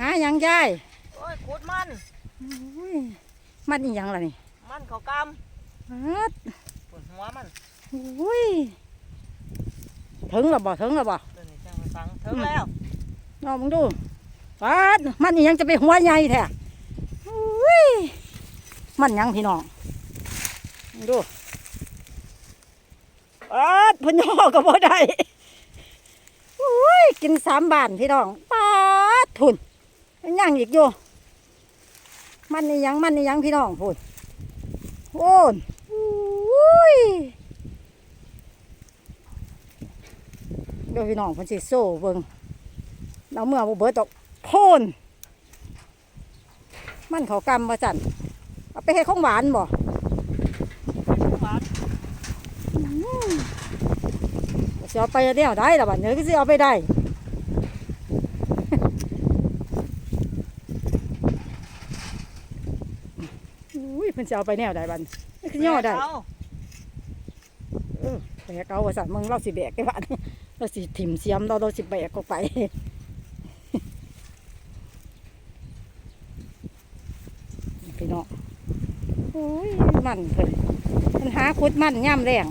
หาหยังยายโอ้ยขุดมันอุ้ยมันอีหยังล่ะนี่มันเขากฮัดำปวดหัวมันอุ้ยถึงแล้วบ่ถึงแล้วบ่ตัวนี้จังไปฟังถึงแล้วลองมึงดูปัดมันอีหยังจะไปหัวใหญ่แท้อุ้ยมันหยังพี่น้องมึงดูปัดเพนย่อก็บ่ได้อุ้ยกินสามบานพี่น้องปัดทุนมัน ยังอีกอยู่ มันอีหยังมันอีหยังพี่น้องพูดโอ้นอุ้ยเดี๋ยวพี่น้องเพิ่นสิโซ่เบิ่งเราเมื่อบ่เบิดดอกโคนมันเขากำมาจันเอาไปให้ของหวานบ่หวานจะเอาไปเดียวได้ละบัดเนื้อก็สิเอาไปได้ อุ้ย เพิ่นจะเอาไปแนวใดบันี่คือย่อได้เาเออแบกเอาว่าสั่นมึงเราสิแบกได้บัดเราสิถิ่มเสียมเราเราสิแบกออกไปพี่น้องโอ้ยมันเพิ่นมันหาคุดมันย่ำแรง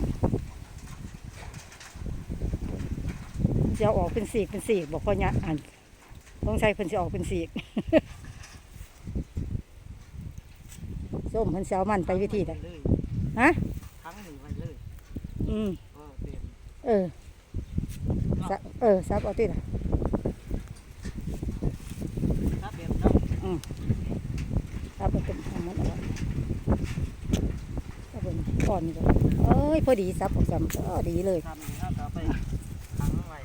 จะอาออกเป็นสีกเป็นสีกบอกพ่อเนี่ยอันต้องใช้เพิ่นจะออกเป็นสีก ส้มเพิ่นจะเอามันไปวิธีใดเลยฮะทั้งหนึ่งไว้เลยอืม เออเปลี่ยนเออซับเออซับเอาติล่ะ ถ้าเปลี่ยนเนาะซับเอาเป็นเอามันเอาไว้เอาเป็นก่อนนี่ก่อนเอ้ยพอดีซับออกซ้ำเออดีเลยทำอย่างนี้ครับเอาไปทั้งไว้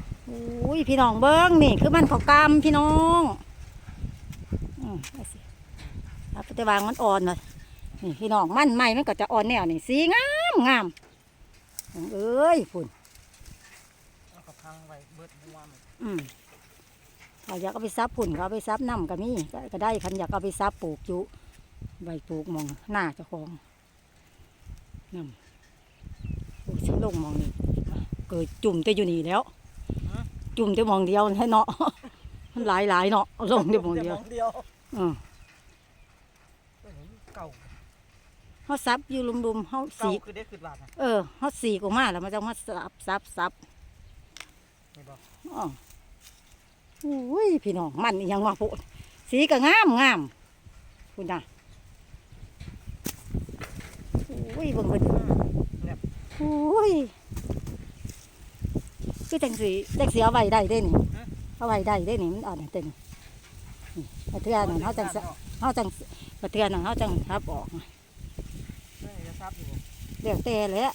อุ้ยพี่น้องเบิ้งนี่คือมันเขากำพี่น้องอืมเอาสิเอาไปวางมันอ่อนหน่อย นี่พี่น้องมันใหม่มันก็จะอ่อนแนวนี่สีงามงามเอ้ยฝุ่นแล้วก็ทั้งไว้เบิดหัวมันอืมถ้าอยากเอาไปซับฝุ่นก็เอาไปซับน้ำก็มีก็ก็ได้คันอยากเอาไปซับปลูกอยู่ใบปลูกหมองหน้าเจ้าของน้ำโอ้ยฉันลงหมองนี่เกิดจุ่มแต่อยู่นี่แล้ว จุ่มแต่หมองเดียวให้เนาะมันหลายหลายๆเนาะเอาลงแต่หมองเดียวแต่เดียวอืมตัวนี้เก่า เขาซับอยู่ลุมๆเขาเก่าสีคือได้ขึ้นบาทนะเออเขาสีกออกมาแล้วมันจะมาซับซับซับนี่บอกอ๋ออุ้ยพี่น้องมันอีหยังว่าโพดสีก็งามงามคุณน่ะอุ้ยเบิ่งเบิ่งอุ้ยคือจังสีจังสีเอาไว้ได้เด้นี่เอาไว้ได้เด้นี่มันอ่อนเต็มนี่กระเทือนนั่นเขาจังสะเขาจังกระเทือนนั่นเขาจังทับออกนี่จะ ซับอยู่เดี๋ยวแต่เลยอะ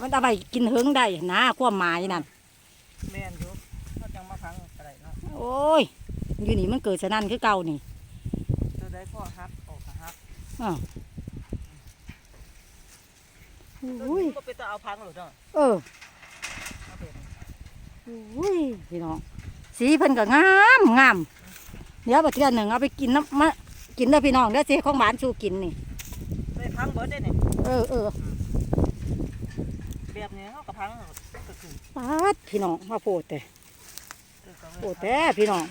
มันเอาไปกินเฮิงได้นะความหมายนั่นแม่นอยู่ถ้าจังมาทั้งอะไรเนาะโอ้ยอยู่นี่มันเกิดสนั่นคือเก่านี่ตัวได้พ่อฮักออกก็ฮักอ้าวตัวอุ้ยนี้ก็เป็นตาเอาพังหรือเนาะเออเอาเปลี่ยนอุ้ยพี่น้องสีเพิ่นก็งามงามเดี๋ยวบัดเทื่อหนึ่งเอาไปกินน้ำมะกินเด้อพี่น้องเด้อสิของหวานสู้กินนี่ได้พังเบิดได้เนี่ยเออเออแบบนี้เขาก็พังก็คือปาดพี่น้องมาโปดแต่คือเขาโปดแต่พี่น้อง